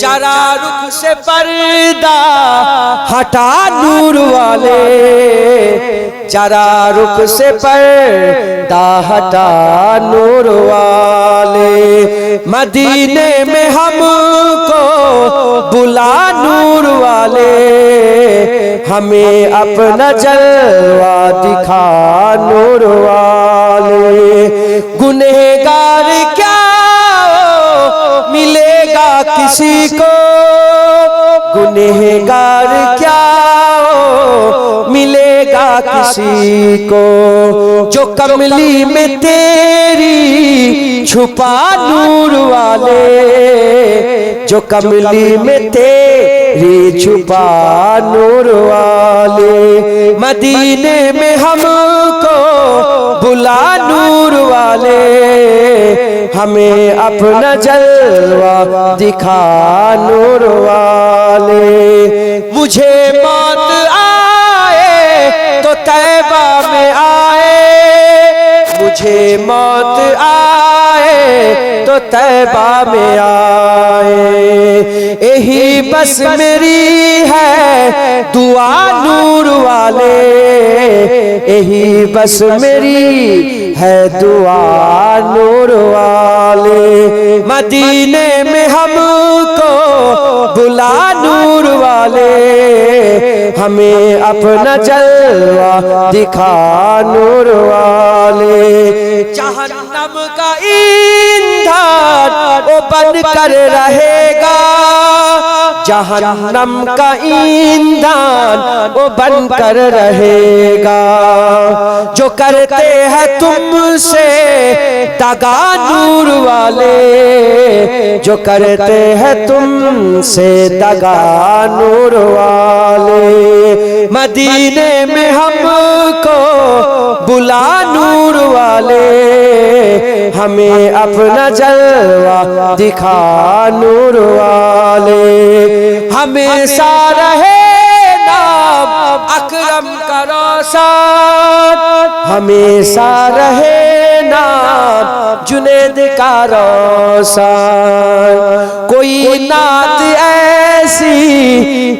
چرا رکھ سے پردہ ہٹا نور والے۔ چارا رکھ سے پردہ ہٹا نور والے۔ مدینے میں ہم کو بلا نور والے۔ ہمیں اپنا جلوہ دکھا نور والے۔ گنہگار کسی کو گنہگار کیا ملے گا کسی کو جو کملی میں تیری چھپا نور والے، جو کملی میں تیری چھپا نور والے۔ مدینے میں ہم ہمیں اپنا جلوہ دکھا نور والے۔ مجھے موت آئے تو تیبہ میں آئے۔ مجھے موت آئے تو تیبہ میں آئے۔ یہی بس میری ہے دعا نور والے۔ اہی بس میری ہے دعا نور والے۔ مدینے میں ہم کو بلا نور والے۔ ہمیں اپنا جلوہ دکھا نور والے۔ جہنم کا اندھار وہ بن کر رہے گا۔ جہنم کا ایندان وہ بن کر رہے گا۔ جو کرتے ہیں تم سے دگا نور والے۔ جو کرتے ہیں تم سے دگا نور والے۔ مدینے میں ہم کو بلا نور والے۔ ہمیں اپنا جلوہ دکھا نور والے۔ ہمیشہ رہے نام اکرم کا روشن۔ ہمیشہ رہے نام جنید کا روشن۔ کوئی نات ایسی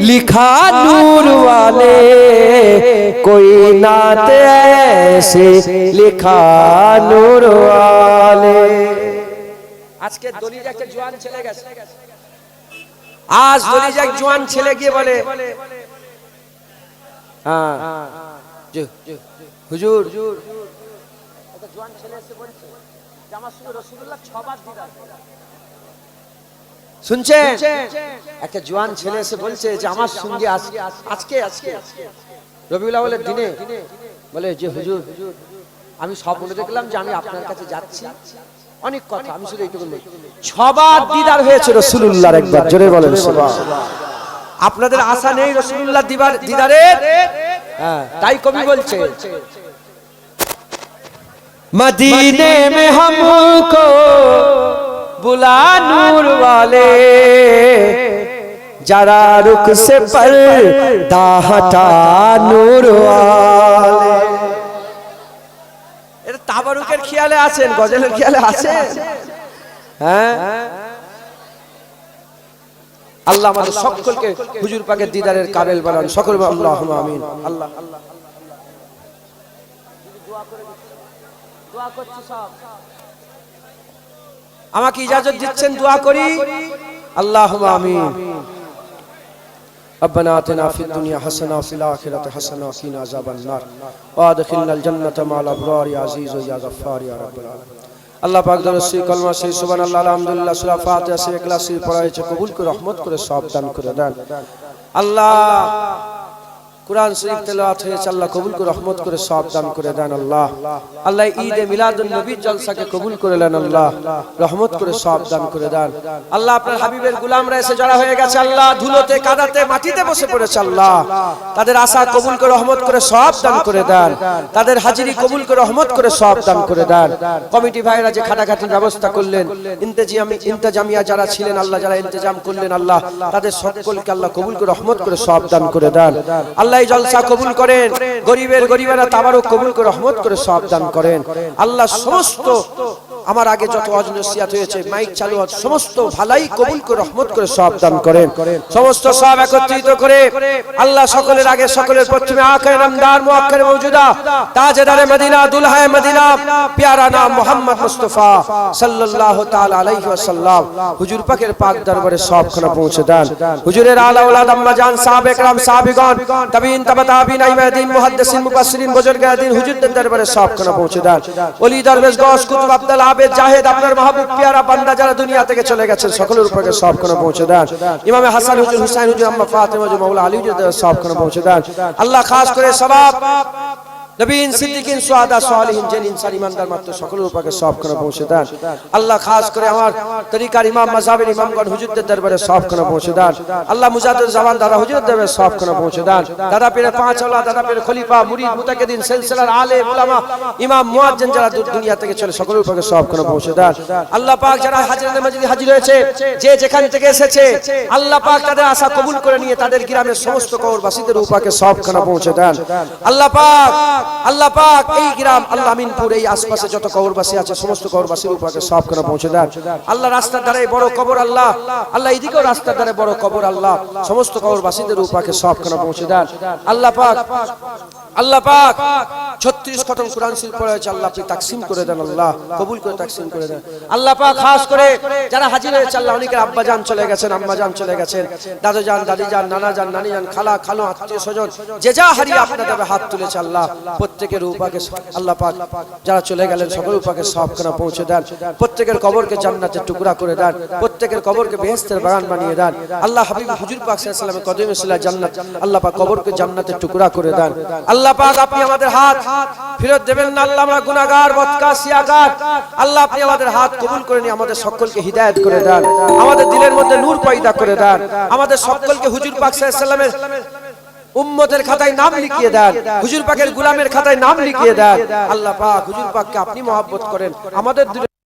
لکھا نور والے، کوئی نات ایسی لکھا نور والے۔ آج کے دولی جا کے جوان چلے گا আজ দলিজা এক জোয়ান ছেলে গিয়ে বলে হ্যাঁ। হুজুর। একটা জোয়ান ছেলে এসে বলছে যে আমার সঙ্গে রসুল্লাহ ছবার দিদার। শুনছেন? একটা জোয়ান ছেলে এসে বলছে যে আমার সঙ্গে আজকে আজকে রবিউল আউয়ালের দিনে বলে যে হুজুর আমি স্বপ্নে দেখলাম যে আমি আপনার কাছে যাচ্ছি। অনেক কথা আমি শুধু এইটুকু বলি। ছবার দিদার হয়েছে রসুল্লাহর একবার জোরে বলেন সুবহানাল্লাহ। আপনাদের আশা নেই রসুল্লাহ দিবার দিদারের হ্যাঁ, তাই কবি বলছে मदीने में हमको बुला नूर वाले जरा रुख से पर हटा নূর वाले তাবারুকের খেয়ালে আছেন গজলের খেয়ালে আছেন? হ্যাঁ? আল্লাহ আমাদের সকলকে হুজুর পাকের দিদারের কাবেল বানান। সকল আল্লাহ আমিন। আল্লাহ আল্লাহ আমাকে ইজাজত দিচ্ছেন দোয়া করি। আল্লাহ আমিন। ربنا آتنا في الدنيا حسنة وفي الآخرة حسنة وقنا عذاب النار وادخلنا الجنة مع الأبرار يا عزيز يا غفار يا رب العالمين আল্লাহ পাক দরসি কলমা সেই সুবহানাল্লাহ আলহামদুলিল্লাহ সূরা ফাতিহা সেই ইখলাস সেই পড়া হয়েছে কবুল করে রহমত করে সব দান করে দেন আল্লাহ কোরআন শরীফ তেলাওয়াত হয়েছে, আল্লাহ কবুল করে, রহমত করে সব দান করে দেন আল্লাহ। আল্লাহ ঈদে মিলাদুন নবীর জলসাকে কবুল করে নেন আল্লাহ, রহমত করে সব দান করে দেন। আল্লাহ আপনার হাবিবের গুলামরা এসে জড়া হয়ে গেছে আল্লাহ, ধুলোতে, কাদাতে, মাটিতে বসে পড়েছে আল্লাহ। তাদের আশা কবুল করে, রহমত করে সব দান করে দেন। তাদের হাজিরি কবুল করে, রহমত করে সব দান করে দেন। কমিটি ভাইরা যে খাটাখাটির ব্যবস্থা করলেন, ইন্তেজামি ইন্তেজামিয়া যারা ছিলেন, আল্লাহ যারা ইন্তেজাম করলেন আল্লাহ, তাদের সকলকে আল্লাহ কবুল করে, রহমত করে সব দান করে দেন। আল্লাহ এই জলসা কবুল করেন। গরিবের গরিবেরা তাবারও কবুল করে রহমত করে সব দান করেন। আল্লাহ সমস্ত আমার আগে যত অজনসিয়াত হয়েছে মাইক চালু হওয়ার সমস্ত ভালাই কবুল করে রহমত করে সব দান করেন সমস্ত সব একত্রিত করে আল্লাহ সকলের আগে সকলের প্রথমে আখের নামদার মুআক্কির মওজুদা তাজদারে মদিনা দুলহায়ে মদিনা প্যারা নাম মোহাম্মদ মুস্তাফা সাল্লাল্লাহু তাআলা আলাইহি ওয়াসাল্লাম হুজুর পাকের পাক দরবারে সবখানে পৌঁছে দেন হুজুরের আলা ওলাদ আম্মা জান সাহাবে کرام সাহাবীগণ তাবিন তাবা তাবিন আইমাদিন মুহাদ্দিসিন মুফাসসিরিন বুজুর্গাদিন হুজুরদের দরবারে সবখানে পৌঁছে দেন ওলি দরবেশ গস কুতুব আব্দুল আবেদ জাহেদ আপনার মাহবুব, পিয়ারা বান্দা যারা দুনিয়া থেকে চলে গেছেন সকলের উপরে সবখানে পৌঁছে দেন। ইমামে হাসান হুজুর, হুসাইন হুজুর, আম্মা ফাতেমা হুজুর মাওলানা আলী হুজুর সবখানে পৌঁছে দেন। আল্লাহ খাস করে সবাব। নবীন সিদ্দিকিন, সুহাদা সালিহিন জেন ইনসান ইমানদার মাত্র সকলের উপরে সবখানে পৌঁছে দেন। আল্লাহ খাস করে আমার তরিকার ইমাম, মাযহাবের ইমামগণ, হুজুরদের দরবারে সবখানে পৌঁছে দেন। আল্লাহ মুজাদ্দিদ জামান দাদা হুজুরদের দরবারে সবখানে পৌঁছে দেন। দাদা পীরের পাঁচ আল্লাহ দাদা পীরের খলিফা, মুরিদ, মুতাকিদিন, সিলসিলার আলেম, উলামা, ইমাম, মুয়াজ্জিন যারা দূর দুনিয়া থেকে চলে, সকলের উপরে সবখানে পৌঁছে দেন। আল্লাহ পাক যারা হাজির নামাজি হাজির হয়েছে, যে যেখান থেকে এসেছে, আল্লাহ পাক তাদের আশা কবুল করে নিয়ে তাদের গ্রামের সমস্ত কবরবাসীদের উপাকে সবখানে পৌঁছে দেন। আল্লাহ পাক আল্লাহ পাক এই গ্রাম, আল্লাহ আমিনপুর, এই আশপাশে যত কবরবাসী আছে, সমস্ত কবরবাসীর সব করে পৌঁছে দেন। আল্লাহ রাস্তার ধারে বড় কবর আল্লাহ। আল্লাহ এদিকেও রাস্তার ধারে বড় কবর আল্লাহ। সমস্ত কবরবাসীদের উপরে সব করে পৌঁছে দেন। আল্লাহ পাক আল্লাহ পাক। 36 খতম কোরআন শরীফ পড়ে আছে, আল্লাহ আপনি তাকসিম করে দেন, আল্লাহ কবুল করে তাকসিম করে দেন। আল্লাহ পাক খাস করে যারা হাজির হয়েছে, আল্লাহ অনেকের আব্বা জান চলে গেছেন, আম্মা জান চলে গেছেন, দাদু জান দাদি জান নানা জান নানি জান খালা খালো আত্মীয় স্বজন, যে যা হারিয়ে আপনাদের হাত তুলেছে, আল্লাহ প্রত্যেকের উপাকে আল্লাহ পাক যারা চলে গেলেন, সকল উপাকে সব সবখানা পৌঁছে দেন। প্রত্যেকের কবরকে জান্নাতের টুকরা করে দেন, প্রত্যেকের কবরকে বেহেশতের বাগান বানিয়ে দেন। আল্লাহ হাবিব হুজুর পাক ওয়াসাল্লামের কদমে জান্নাত, আল্লাহ পাক কবরকে জান্নাতের টুকরা করে দেন। আল্লাহ পাক আপনি আমাদের হাত ফেরত দেবেন না, আল্লাহ আমরা গুনাহগার বদকা সিয়াগার আল্লাহ আপনি আমাদের হাত কবুল করে নিয়ে আমাদের সকলকে হিদায়ত করে দেন। আমাদের দিলের মধ্যে নূর পয়দা করে দেন। আমাদের সকলকে হুজুর পাক সাল্লাল্লাহু আলাইহি ওয়াসাল্লামের উম্মতের খাতায় নাম লিখিয়ে দেন। হুজুর পাকের গুলামের খাতায় নাম লিখিয়ে দেন। আল্লাহ পাক হুজুর পাককে আপনি মহব্বত করেন। আমাদের